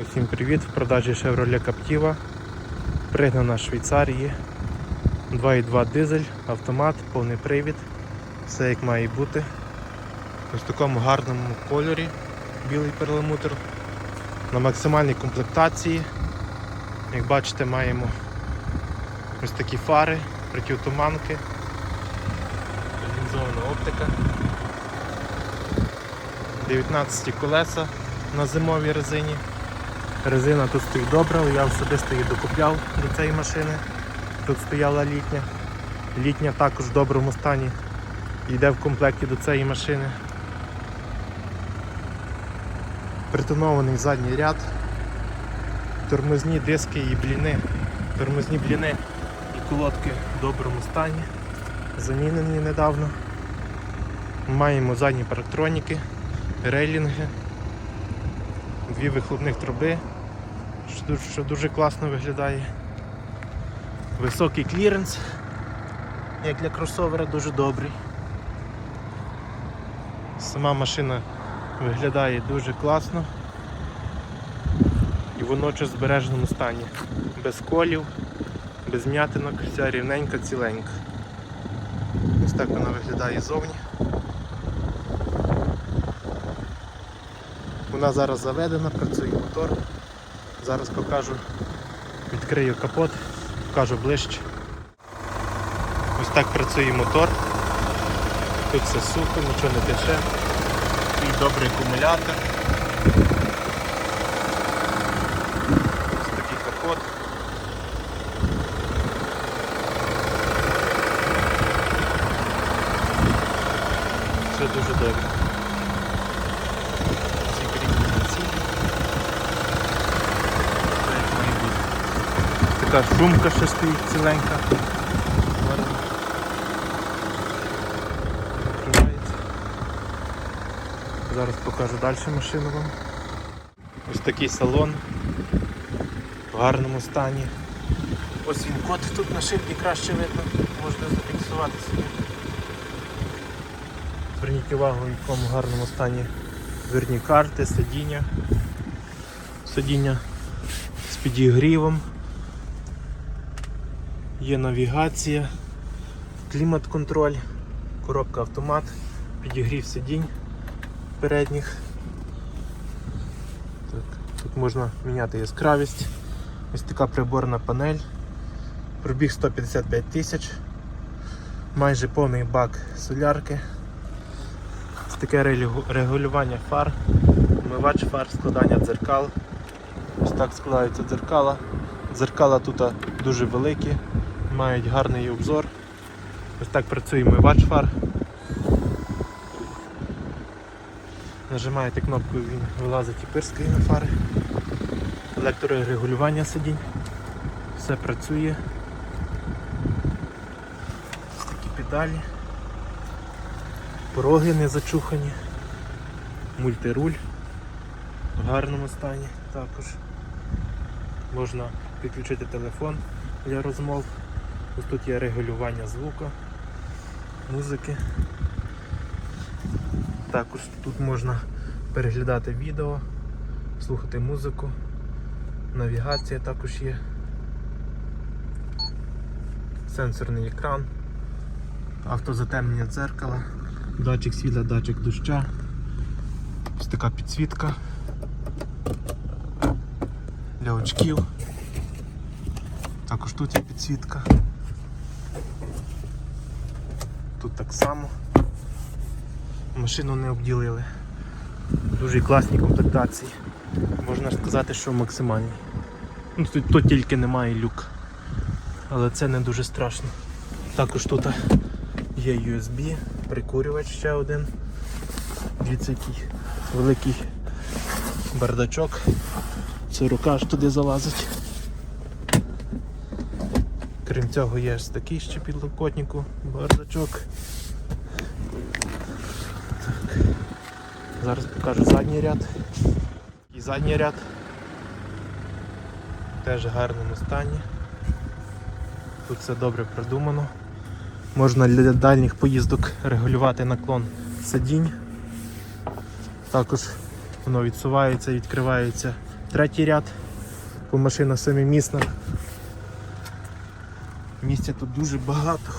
Усім привіт! В продажі Chevrolet Captiva. Пригнана з Швейцарії. 2.2 дизель, автомат, повний привід. Все як має бути. Ось в такому гарному кольорі білий перламутр. На максимальній комплектації. Як бачите, маємо ось такі фари, противотуманки, лінзована оптика. 19 колеса на зимовій резині. Резина тут стоїть добра, я особисто її докупляв до цієї машини. Тут стояла літня. Літня також в доброму стані. Йде в комплекті до цієї машини. Притонований задній ряд. Тормозні диски і бліни. Тормозні бліни і колодки в доброму стані. Замінені недавно. Маємо задні парктроніки, рейлінги дві вихлопних труби, що дуже, класно виглядає. Високий кліренс, як для кросовера, дуже добрий. Сама машина виглядає дуже класно і водночас в збереженому стані. Без колів, без м'ятинок, вся рівненька, ціленька. Ось так вона виглядає зовні. Вона зараз заведена, працює мотор. Зараз покажу, відкрию капот, покажу ближче. Ось так працює мотор. Тут все сухо, нічого не тече. І добрий акумулятор. Ось такий капот. Все дуже добре. Всі кріпкі цілі. Все як має бути. Така шумка ще стоїть ціленька. Зараз покажу далі машину вам. Ось такий салон в гарному стані. Ось він код тут на шильді краще видно, можна зафіксувати собі. Зверніть увагу, в якому гарному стані дверні карти, сидіння. Сидіння з підігрівом. Є навігація, клімат-контроль, коробка автомат, підігрів сидінь передніх. Так, тут можна міняти яскравість. Ось така приборна панель. Пробіг 155 тисяч. Майже повний бак солярки. Ось таке регулювання фар, вмивач фар, складання дзеркал. Ось так складаються дзеркала. Дзеркала тут дуже великі, мають гарний обзор. Ось так працює вмивач фар. Нажимаєте кнопку, він вилазить і пирскає на фари. Електрорегулювання сидінь. Все працює. Такі педалі. Пороги не зачухані. Мультируль в гарному стані також. Можна підключити телефон для розмов. Ось тут є регулювання звуку, музики. Також тут можна переглядати відео, слухати музику, навігація також є. Сенсорний екран, автозатемнення дзеркала, датчик світла, датчик доща, ось така підсвітка для очків. Також тут є підсвітка. Тут так само. Машину не обділили. Дуже класні комплектації. Можна сказати, що максимальні. Ну, Тут, тут тільки немає люк. Але це не дуже страшно. Також тут є USB, прикурювач ще один. Дивіться, який великий бардачок. Це рука ж туди залазить. Крім цього є такий ще підлокотнику, бардачок. Так. Зараз покажу задній ряд. І задній ряд теж в гарному стані. Тут все добре продумано. Можна для дальніх поїздок регулювати наклон сидінь. Також воно відсувається, відкривається третій ряд, бо машина семимісна. Місця тут дуже багато.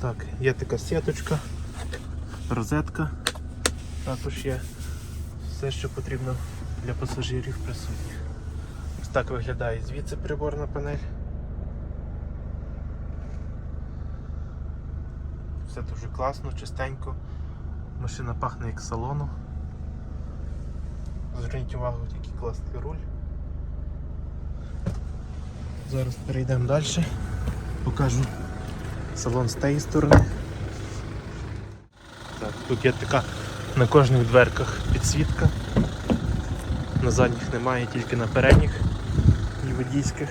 Так, є така сіточка, розетка. Також є все, що потрібно для пасажирів присутнє. Ось так виглядає звідси приборна панель. Все дуже класно, чистенько. Машина пахне як салону. Зверніть увагу, який класний руль. Зараз перейдемо далі. Покажу салон з тієї сторони. Так, тут є така на кожних дверках підсвітка. На задніх немає, тільки на передніх і водійських.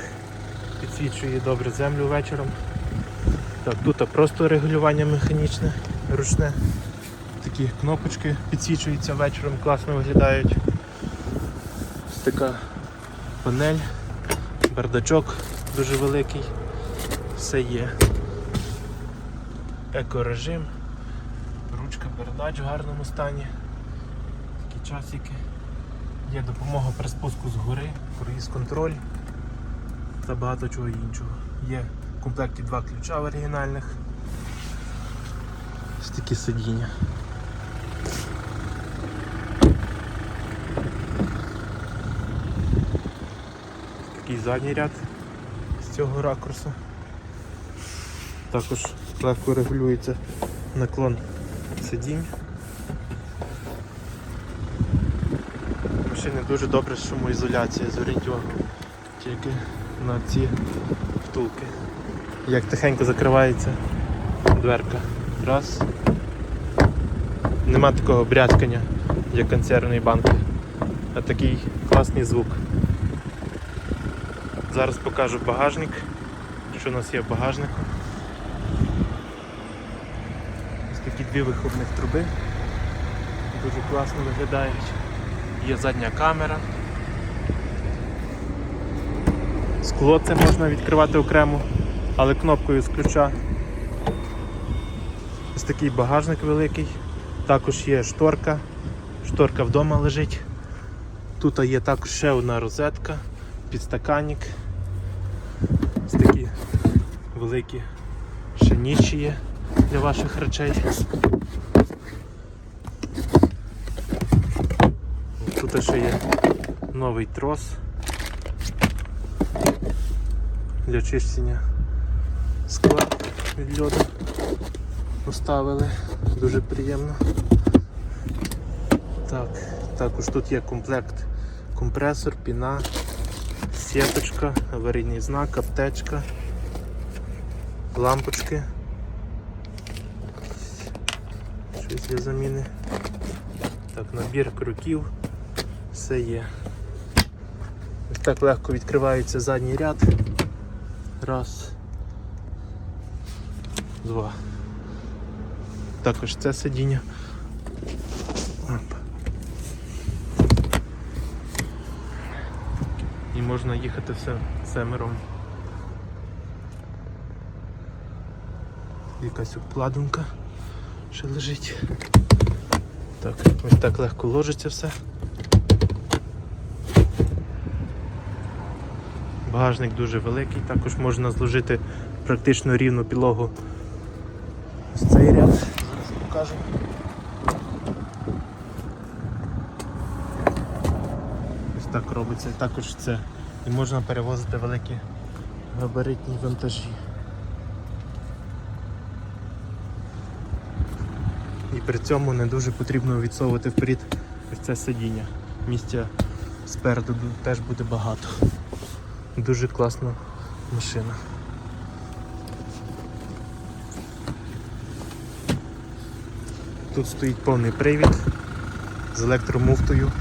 Підсвічує добре землю вечором. Так, тут просто регулювання механічне, ручне. Такі кнопочки підсвічуються вечором, класно виглядають. Ось така панель, бардачок дуже великий. Все є. Екорежим, ручка передач в гарному стані. Такі часики. Є допомога при спуску з гори, круїз контроль та багато чого іншого. Є в комплекті два ключа оригінальних. Ось такі сидіння. Такий задній ряд з цього ракурсу. Також легко регулюється наклон сидінь. Машини дуже добре шумоізоляція, увагу тільки на ці втулки. Як тихенько закривається дверка. Раз. Нема такого брязкання, як консервної банки, а такий класний звук. Зараз покажу багажник, що у нас є в багажнику. Ось такі дві вихлопних труби. Дуже класно виглядають. Є задня камера. Скло це можна відкривати окремо, але кнопкою з ключа. Ось такий багажник великий. Також є шторка. Шторка вдома лежить. Тут є також ще одна розетка, підстаканник. Великі ще є для ваших речей. Тут ще є новий трос для чищення скла від льоду. Поставили, дуже приємно. Так, також тут є комплект компресор, піна, сіточка, аварійний знак, аптечка, лампочки. Щось для заміни. Так, набір крюків, все є. Ось так легко відкривається задній ряд. Раз. Два. Також це сидіння. І можна їхати все семером. Якась обкладинка ще лежить. Так, ось так легко ложиться все. Багажник дуже великий, також можна зложити практично рівну підлогу. Ось цей ряд. Зараз покажу. Ось так робиться. Також це. І можна перевозити великі габаритні вантажі. І при цьому не дуже потрібно відсовувати вперед це сидіння. Місця спереду теж буде багато. Дуже класна машина. Тут стоїть повний привід з електромуфтою.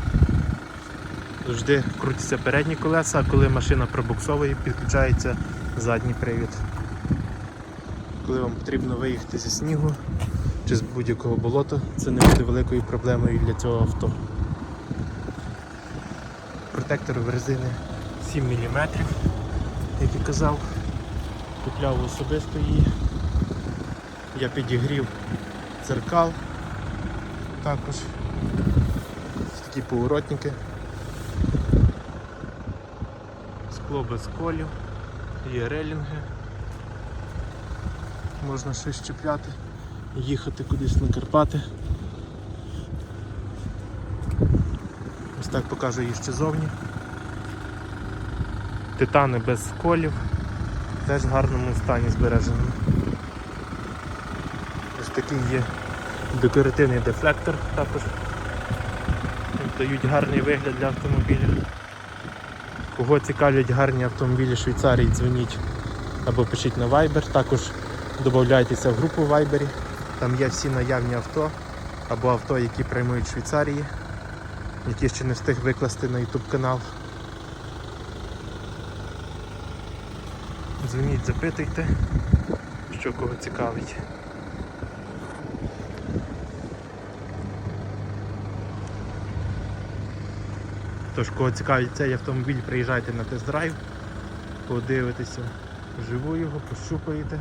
Завжди крутяться передні колеса, а коли машина пробуксовує, підключається задній привід. Коли вам потрібно виїхати зі снігу чи з будь-якого болота, це не буде великою проблемою для цього авто. Протектор в резини 7 мм, як і казав, купляв особисто її. Я підігрів дзеркал також. Такі поворотники. Скло без колів, є релінги. Можна щось чіпляти, їхати кудись на Карпати. Ось так покажу її ще зовні. Титани без сколів, теж в гарному стані збереженому. Ось такий є декоративний дефлектор також. Дають гарний вигляд для автомобіля. Кого цікавлять гарні автомобілі Швейцарії, дзвоніть або пишіть на Viber. Також додайтеся в групу в Viber. Там є всі наявні авто або авто, які приймують в Швейцарії, які ще не встиг викласти на YouTube канал. Дзвоніть, запитуйте, що кого цікавить. Тож, кого цікавить цей автомобіль, приїжджайте на тест-драйв, подивитеся вживу його, пощупаєте,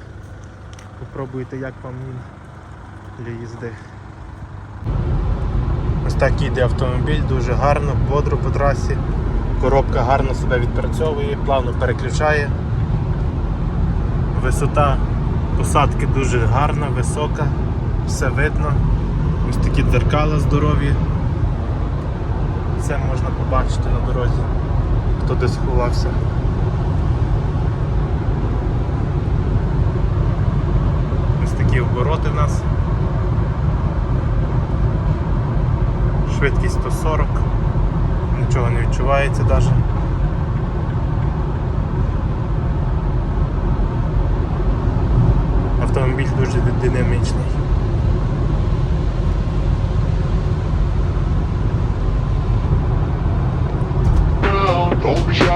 попробуйте, як вам він для їзди. Ось так їде автомобіль, дуже гарно, бодро по трасі. Коробка гарно себе відпрацьовує, плавно переключає. Висота посадки дуже гарна, висока, все видно. Ось такі дзеркала здорові. Це можна побачити на дорозі, хто де сховався. Ось такі обороти в нас. Швидкість 140, нічого не відчувається навіть. Автомобіль дуже динамічний.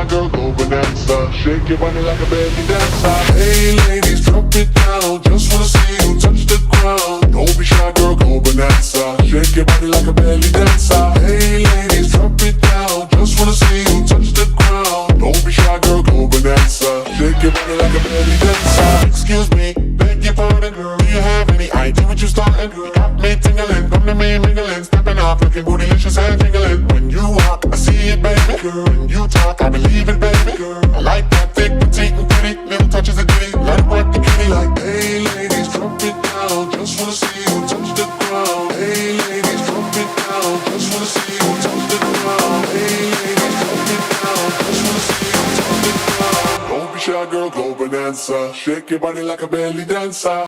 Girl, go bonanza. Shake your body like a belly dancer. Hey, ladies, drop it down. Just wanna see you touch the ground. Don't be shy, girl, go bonanza. Shake your body like a belly dancer. Hey, ladies, drop it down. Just wanna see you touch the ground. Don't be shy, girl, go bonanza. Shake your body like a belly dancer. Excuse me, beg your pardon, girl. Do you have any idea what you're starting? You got me tingling, come to me mingling, stepping off, looking bootylicious and jingling. Shake your body like a belly dancer.